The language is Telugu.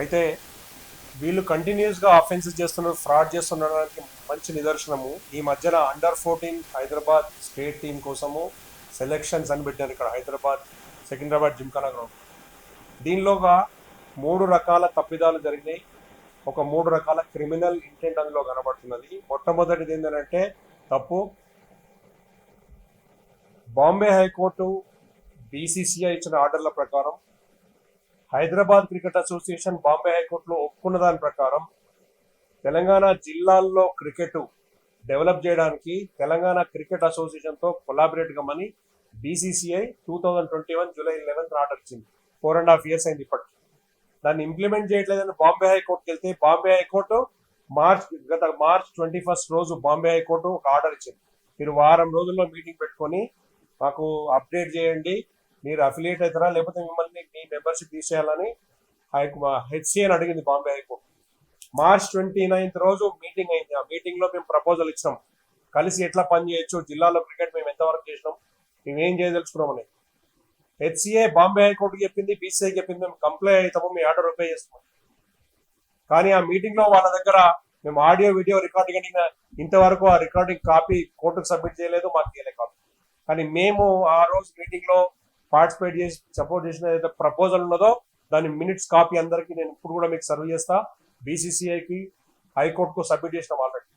అయితే వీళ్ళు కంటిన్యూస్గా అఫెన్సెస్ చేస్తున్నారు ఫ్రాడ్ చేస్తుండడానికి మంచి నిదర్శనము. ఈ మధ్యన under fourteen Hyderabad state team కోసము సెలెక్షన్స్ అని పెట్టారు ఇక్కడ హైదరాబాద్ సికింద్రాబాద్ జిమ్ఖానా గ్రౌండ్ దీనిలోగా మూడు రకాల తప్పిదాలు జరిగినాయి. ఒక మూడు రకాల క్రిమినల్ ఇంటెంట్ అందులో కనబడుతున్నది. మొట్టమొదటిది ఏంటంటే తప్పు. బాంబే హైకోర్టు బీసీసీఐ ఇచ్చిన ఆర్డర్ల ప్రకారం హైదరాబాద్ క్రికెట్ అసోసియేషన్ బాంబే హైకోర్టులో ఒప్పుకున్న దాని ప్రకారం తెలంగాణ జిల్లాల్లో క్రికెట్ డెవలప్ చేయడానికి తెలంగాణ క్రికెట్ అసోసియేషన్తో కొలాబరేట్ కమ్మని BCCI two thousand twenty one July eleventh order ఇచ్చింది. ఫోర్ అండ్ హాఫ్ ఇయర్స్ అయింది ఇప్పటికి. దాన్ని ఇంప్లిమెంట్ చేయట్లేదని బాంబే హైకోర్టుకి వెళ్తే బాంబే హైకోర్టు మార్చ్ గత మార్చ్ ట్వంటీ ఫస్ట్ రోజు బాంబే హైకోర్టు ఒక ఆర్డర్ ఇచ్చింది. మీరు వారం రోజుల్లో మీటింగ్ పెట్టుకొని మాకు అప్డేట్ చేయండి. మీరు అఫిలియేట్ అవుతారా? లేకపోతే మిమ్మల్ని మీ మెంబర్షిప్ తీసేయాలని హెచ్సిఎన్ అడిగింది Bombay high court March twenty ninth రోజు మీటింగ్ అయింది. ఆ మీటింగ్లో మేము ప్రపోజల్ ఇచ్చినాం. కలిసి ఎట్లా పని చేయొచ్చు? జిల్లాలో క్రికెట్ మేము ఎంతవరకు చేసినాం? మేము ఏం చేయదలుచుకున్నామని హెచ్సిఏ బాంబే హైకోర్టుకి చెప్పింది బీసీఐ చెప్పింది మేము కంప్లైంట్ అవుతాము మీ ఆర్డర్ ఒబే చేస్తాం కానీ ఆ మీటింగ్లో వాళ్ళ దగ్గర మేము ఆడియో వీడియో రికార్డింగ్ అడిగిన ఇంతవరకు ఆ రికార్డింగ్ కాపీ కోర్టుకు సబ్మిట్ చేయలేదు మాకు చేయలేదు కాపీ. కానీ మేము ఆ రోజు మీటింగ్లో పార్టిసిపేట్ చేసి సపోర్ట్ చేసిన ఏదైతే ప్రపోజల్ ఉన్నదో దాని మినిట్స్ కాపీ అందరికీ నేను ఇప్పుడు కూడా మీకు సర్వ్ చేస్తా. బీసీసీఐకి హైకోర్టుకు సబ్మిట్ చేసిన ఆల్రెడీ